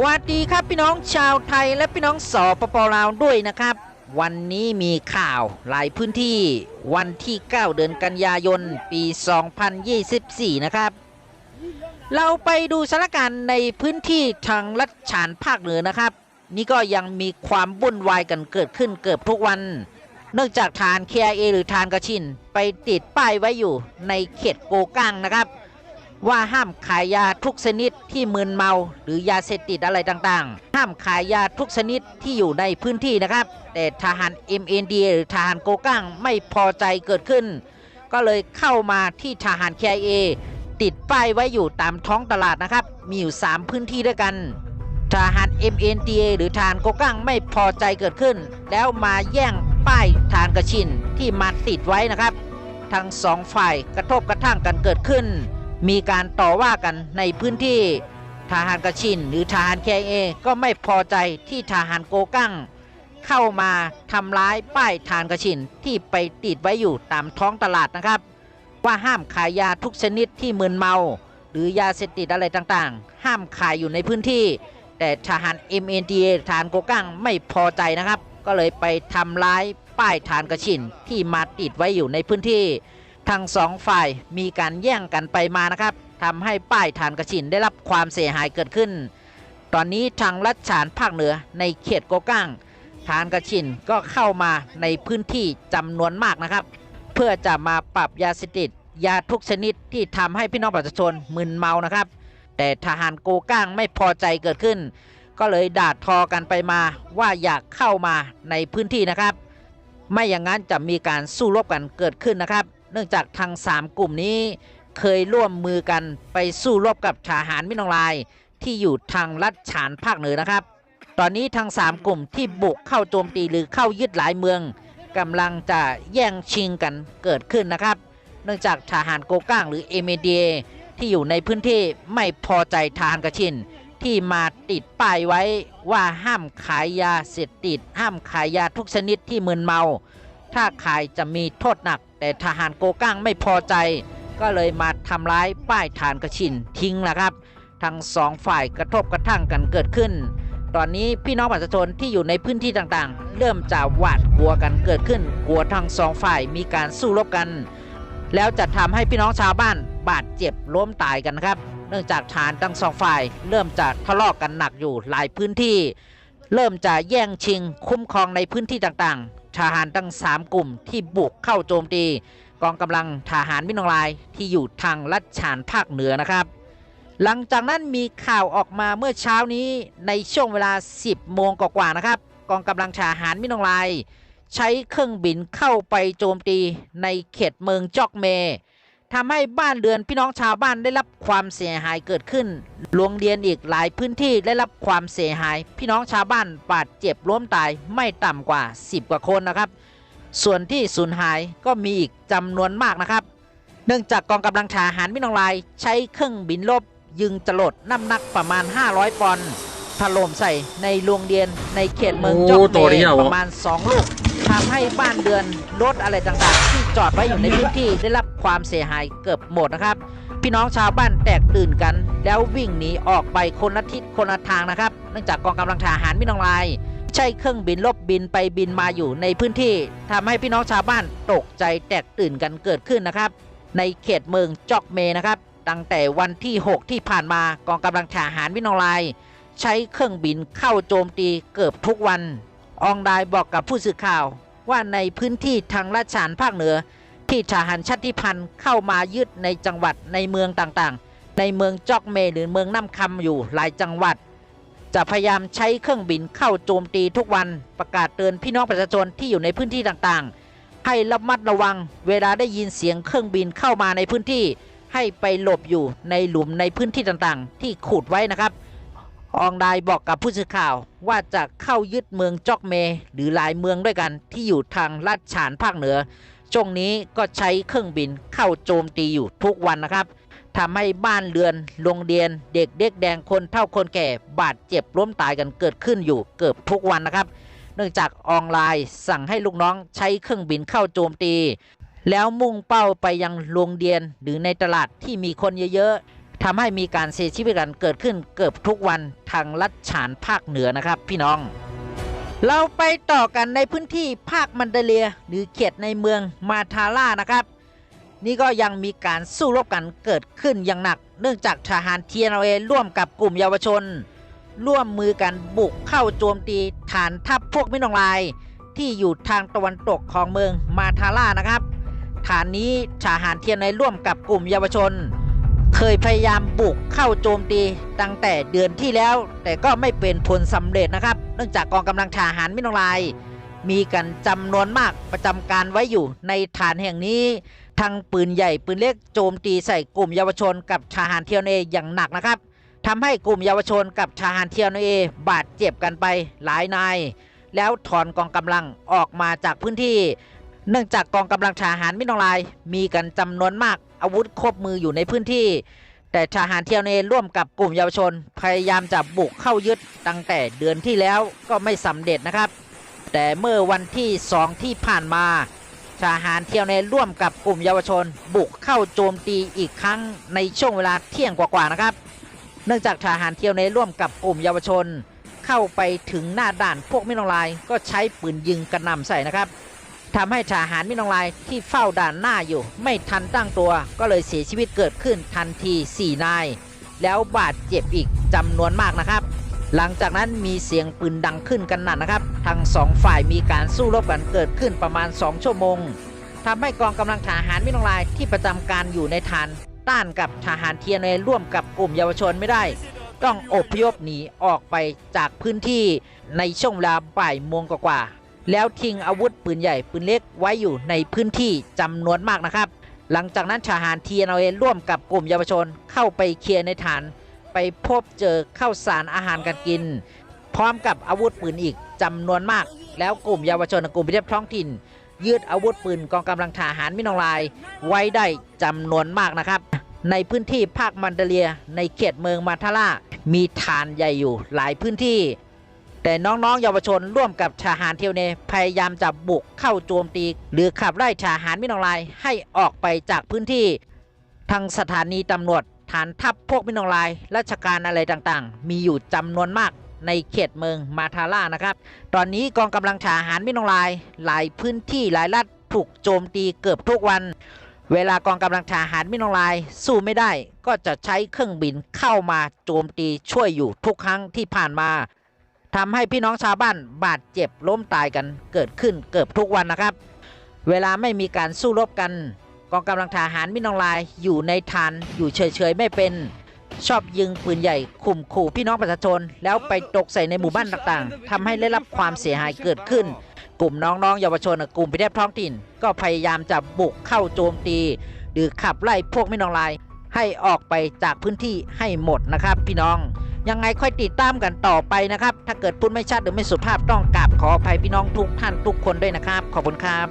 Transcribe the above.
สวัสดีครับพี่น้องชาวไทยและพี่น้องสปปลาวด้วยนะครับ วันนี้มีข่าวหลายพื้นที่วันที่ 9 เดือนกันยายน ปี 2024 นะครับ เราไปดูสถานการณ์ในพื้นที่ทางลัดฉานภาคเหนือนะครับ นี่ก็ยังมีความวุ่นวายกันเกิดขึ้นเกือบทุกวัน เนื่องจากทาน KIA หรือทานกระชิน ไปติดป้ายไว้อยู่ในเขตโกกังนะครับ ว่าห้ามขายยาทุกชนิดที่มึนเมาหรือยาเสพติดอะไรต่างๆ ห้ามขายยาทุกชนิดที่อยู่ในพื้นที่นะครับ แต่ทหาร MND หรือทหารโกกังไม่พอใจเกิดขึ้น ก็เลยเข้ามาที่ทหาร KIA ติดป้ายไว้อยู่ตามท้องตลาดนะครับ มีอยู่ 3 พื้นที่ด้วยกัน ทหาร MNDA หรือทหารโกกังไม่พอใจเกิดขึ้น แล้วมาแย่งป้ายทารกระชินที่มาติดไว้นะครับ ทั้งสองฝ่ายกระทบกระทั่งกันเกิดขึ้น มีการต่อว่ากันในพื้นที่ทหารกระชินหรือทหารแคเอก็ไม่พอใจที่ทหารโกกั้ง เข้ามาทำร้ายป้ายทหารกระชินที่ไปติดไว้อยู่ตามท้องตลาดนะครับ ว่าห้ามขายยาทุกชนิดที่มึนเมา หรือยาเสพติดอะไรต่างๆ ห้ามขายอยู่ในพื้นที่ แต่ทหาร MNDA ทหารโกกั้งไม่พอใจนะครับ ก็เลยไปทำร้ายป้ายทหารกระชินที่มาติดไว้อยู่ในพื้นที่ ทั้งสองฝ่ายมีการแย่งกันไปมานะครับทำให้ป้ายฐานกระชินได้รับความเสียหายเกิดขึ้น ตอนนี้ทางรัฐฉานภาคเหนือในเขตโกกังฐานกระชินก็เข้ามาในพื้นที่จำนวนมากนะครับ เพื่อจะมาปรับยาเสพติดยาทุกชนิดที่ทำให้พี่น้องประชาชนมึนเมานะครับ แต่ทหารโกกังไม่พอใจเกิดขึ้น ก็เลยด่าทอกันไปมาว่าอยากเข้ามาในพื้นที่นะครับ ไม่อย่างนั้นจะมีการสู้รบกันเกิดขึ้นนะครับ เนื่องจากทาง 3 กลุ่มนี้เคยร่วมมือกันไปสู้รบกับทหารมินองลาย ที่อยู่ทางลัดฉานภาคเหนือนะครับ ตอนนี้ทาง 3 กลุ่มที่บุกเข้าโจมตีหรือเข้ายึดหลายเมืองกำลังจะแย่งชิงกันเกิดขึ้นนะครับ เนื่องจากทหารโกก้างหรือเอเมเดียที่อยู่ในพื้นที่ไม่พอใจทหารกระชินที่มาติดป้ายไว้ว่าห้ามขายยาเสพติดห้ามขายยาทุกชนิดที่มึนเมา ถ้าขายจะมีโทษหนัก แต่ทหารโกก้างไม่พอใจ ก็เลยมาทำร้ายป้ายฐานกระชินทิ้งนะครับ ทั้งสองฝ่ายกระทบกระทั่งกันเกิดขึ้น ตอนนี้พี่น้องประชาชนที่อยู่ในพื้นที่ต่างๆ เริ่มจะหวาดกลัวกันเกิดขึ้น กลัวทั้งสองฝ่ายมีการสู้รบกัน แล้วจะทำให้พี่น้องชาวบ้านบาดเจ็บล้มตายกันนะครับ เนื่องจากฐานทั้งสองฝ่ายเริ่มจะทะเลาะกกันหนักอยู่หลายพื้นที่ เริ่มจะแย่งชิงคุ้มครองในพื้นที่ต่างๆ ทหารทั้ง 3 กลุ่มที่บุกเข้าโจมตี กองกำลังทหารมินองลายที่อยู่ทางลัดฉานภาคเหนือนะครับ หลังจากนั้นมีข่าวออกมาเมื่อเช้านี้ในช่วงเวลา 10 โมงกว่าๆนะครับ กองกำลังทหารมินองลาย ใช้เครื่องบินเข้าไปโจมตีในเขตเมืองจอกเม ทำให้บ้านเรือนพี่น้องชาวบ้านได้รับความเสียหายเกิดขึ้น โรงเรียนอีกหลายพื้นที่ได้รับความเสียหาย พี่น้องชาวบ้านบาดเจ็บล้มตายไม่ต่ำกว่า 10 กว่าคนนะครับ ส่วนที่สูญหายก็มีอีกจำนวนมากนะครับ เนื่องจากกองกำลังทหารมินองลาย ใช้เครื่องบินลบ ยิงจรวดน้ำหนักประมาณ 500 ปอนด์ ถล่มใส่ในโรงเรียนในเขตเมืองจอกโอ้ตัวเมนี้อะวะประมาณ 2 ลูกทำให้บ้านเรือนรถอะไรต่างๆ ที่จอดไว้อยู่ในพื้นที่ได้รับความเสียหายเกือบหมดนะครับ พี่น้องชาวบ้านแตกตื่นกัน แล้ววิ่งหนีออกไปคนละทิศคนละทางนะครับ เนื่องจากกองกำลังทหารมินองลาย ใช้เครื่องบินลบบินไปบินมาอยู่ในพื้นที่ทำให้พี่น้องชาวบ้านตกใจแตกตื่นกันเกิดขึ้นนะครับ ในเขตเมืองจอกเมนะครับตั้งแต่วันที่ 6 ที่ผ่านมากองกำลังทหารวินองลาย ใช้เครื่องบินเข้าโจมตีเกือบทุกวัน อองไดบอกกับผู้สื่อข่าวว่าในพื้นที่ทางราชานภาคเหนือ ที่ทหารชาติพันธุ์เข้ามายึดในจังหวัดในเมืองต่างๆ ในเมืองจอกเมหรือเมืองน้ำคำอยู่หลายจังหวัด จะพยายามใช้เครื่องบินเข้าโจมตีทุกวันประกาศเตือนพี่น้องประชาชนที่อยู่ในพื้นที่ต่างๆ ให้ระมัดระวังเวลาได้ยินเสียงเครื่องบินเข้ามาในพื้นที่ ให้ไปหลบอยู่ในหลุมในพื้นที่ต่างๆ ที่ขุดไว้นะครับ อองดายบอกกับผู้สื่อข่าวว่าจะเข้ายึดเมืองจอกเม หรือหลายเมืองด้วยกันที่อยู่ทางลาดฉานภาคเหนือช่วงนี้ก็ใช้เครื่องบินเข้าโจมตีอยู่ทุกวันนะครับทำให้บ้านเรือนโรงเรียนเด็กเด็กแดงคนเท่าคนแก่บาดเจ็บล้มตายกันเกิดขึ้นอยู่เกือบทุกวันนะครับ เนื่องจากออนไลน์สั่งให้ลูกน้องใช้เครื่องบินเข้าโจมตี แล้วมุ่งเป้าไปยังโรงเรียนหรือในตลาดที่มีคนเยอะๆ ทำให้มีการเสียชีวิตกันเกิดขึ้นเกือบทุกวันทางลัดฉานภาคเหนือนะครับพี่น้อง เราไปต่อกันในพื้นที่ภาคมันเดเลีย หรือเขตในเมืองมาทาร่านะครับ นี่ก็ยังมีการสู้รบกันเกิดขึ้นอย่างหนัก เนื่องจากทหารเทียนเอร่วมกับกลุ่มเยาวชน ร่วมมือกันบุกเข้าโจมตีฐานทัพพวกมินองลาย ที่อยู่ทางตะวันตกของเมืองมาทาร่านะครับ ฐานนี้ทหารเทียนเอร่วมกับกลุ่มเยาวชน เคยพยายามบุกเข้าโจมตีตั้งแต่เดือนที่แล้ว แต่ก็ไม่เป็นผลสำเร็จนะครับ เนื่องจากกองกำลังทหารมินองลาย มีกันจำนวนมากประจำการไว้อยู่ในฐานแห่งนี้ทั้งปืนใหญ่ปืนเล็กโจมตีใส่กลุ่มเยาวชนกับทหารเทียนเออย่างหนักนะครับทำให้กลุ่มเยาวชนกับทหารเทียนเอบาดเจ็บกันไปหลายนาย แล้วถอนกองกำลังออกมาจากพื้นที่ เนื่องจากกองกำลังทหารมิตรลาย มีกันจำนวนมาก อาวุธครบมืออยู่ในพื้นที่ แต่ทหารเทียวเนร่วมกับกลุ่มเยาวชน พยายามจะบุกเข้ายึดตั้งแต่เดือนที่แล้วก็ไม่สำเร็จนะครับ แต่เมื่อวันที่สองที่ผ่านมาทหารเทียวเนร่วมกับกลุ่มเยาวชน บุกเข้าโจมตีอีกครั้งในช่วงเวลาเที่ยงกว่าๆนะครับ เนื่องจากทหารเทียวเนร่วมกับกลุ่มเยาวชน เข้าไปถึงหน้าด่านพวกมิตรลายก็ใช้ปืนยิงกระหน่ำใส่นะครับ ทำให้ทหารมิตรลายที่เฝ้าด่านหน้าอยู่ ไม่ทันตั้งตัวก็เลยเสียชีวิตเกิดขึ้นทันที 4 นาย แล้วบาดเจ็บอีกจำนวนมากนะครับ หลังจากนั้นมีเสียงปืนดังขึ้นกันหนักนะครับทั้งสองฝ่ายมีการสู้รบกันเกิดขึ้นประมาณ 2 ชั่วโมงทำให้กองกำลังทหารมิตรลายที่ประจำการอยู่ในฐานต้านกับทหารเทียนเนร่วมกับกลุ่มเยาวชนไม่ได้ ต้องอพยพหนีออกไปจากพื้นที่ในช่วงเวลาบ่ายโมงกว่า แล้วทิ้งอาวุธปืนใหญ่ปืนเล็กไว้อยู่ในพื้นที่จำนวนมากนะครับ หลังจากนั้นทหารทีเอร่วมกับกลุ่มเยาวชนเข้าไปเคลียร์ในฐาน ไปพบเจอข้าวสารอาหารการกิน พร้อมกับอาวุธปืนอีกจำนวนมาก แล้วกลุ่มเยาวชนกลุ่มพิทักษ์ท้องถิ่นยืดอาวุธปืนกองกำลังทหารมินองลาย ไว้ได้จำนวนมากนะครับ ในพื้นที่ภาคมันเดเลีย ในเขตเมืองมาทาร่ามีฐานใหญ่อยู่หลายพื้นที่ แต่น้องๆเยาวชนร่วมกับทหารเทียวเนพยายามจะบบุกเข้าโจมตี หรือขับไล่ทหารมินองลายให้ออกไปจากพื้นที่ ทางสถานีตำรวจฐานทัพพวกมินองลายราชการอะไรต่างๆ มีอยู่จำนวนมากในเขตเมืองมาทาร่านะครับ ตอนนี้กองกำลังทหารมินองลาย หลายพื้นที่หลายรัฐถูกโจมตีเกือบทุกวัน เวลากองกำลังทหารมินองลายสู้ไม่ได้ ก็จะใช้เครื่องบินเข้ามาโจมตีช่วยอยู่ทุกครั้งที่ผ่านมา ทำให้พี่น้องชาวบ้านบาดเจ็บล้มตายกันเกิดขึ้นเกือบทุกวันนะครับ เวลาไม่มีการสู้รบกัน กองกำลังทหารมินองลายอยู่ในฐานอยู่เฉยๆไม่เป็นชอบยิงปืนใหญ่ข่มขู่พี่น้องประชาชน แล้วไปตกใส่ในหมู่บ้านต่างๆทำให้ได้รับความเสียหายเกิดขึ้น กลุ่มน้องๆเยาวชนกับกลุ่มพิทักษ์ท้องถิ่น ก็พยายามจะบุกเข้าโจมตี หรือขับไล่พวกมินองลายให้ออกไปจากพื้นที่ให้หมดนะครับพี่น้อง ยังไงค่อยติดตามกันต่อไปนะครับ ถ้าเกิดพูดไม่ชัดหรือไม่สุภาพต้องกราบขออภัยพี่น้องทุกท่านทุกคนด้วยนะครับ ขอบคุณครับ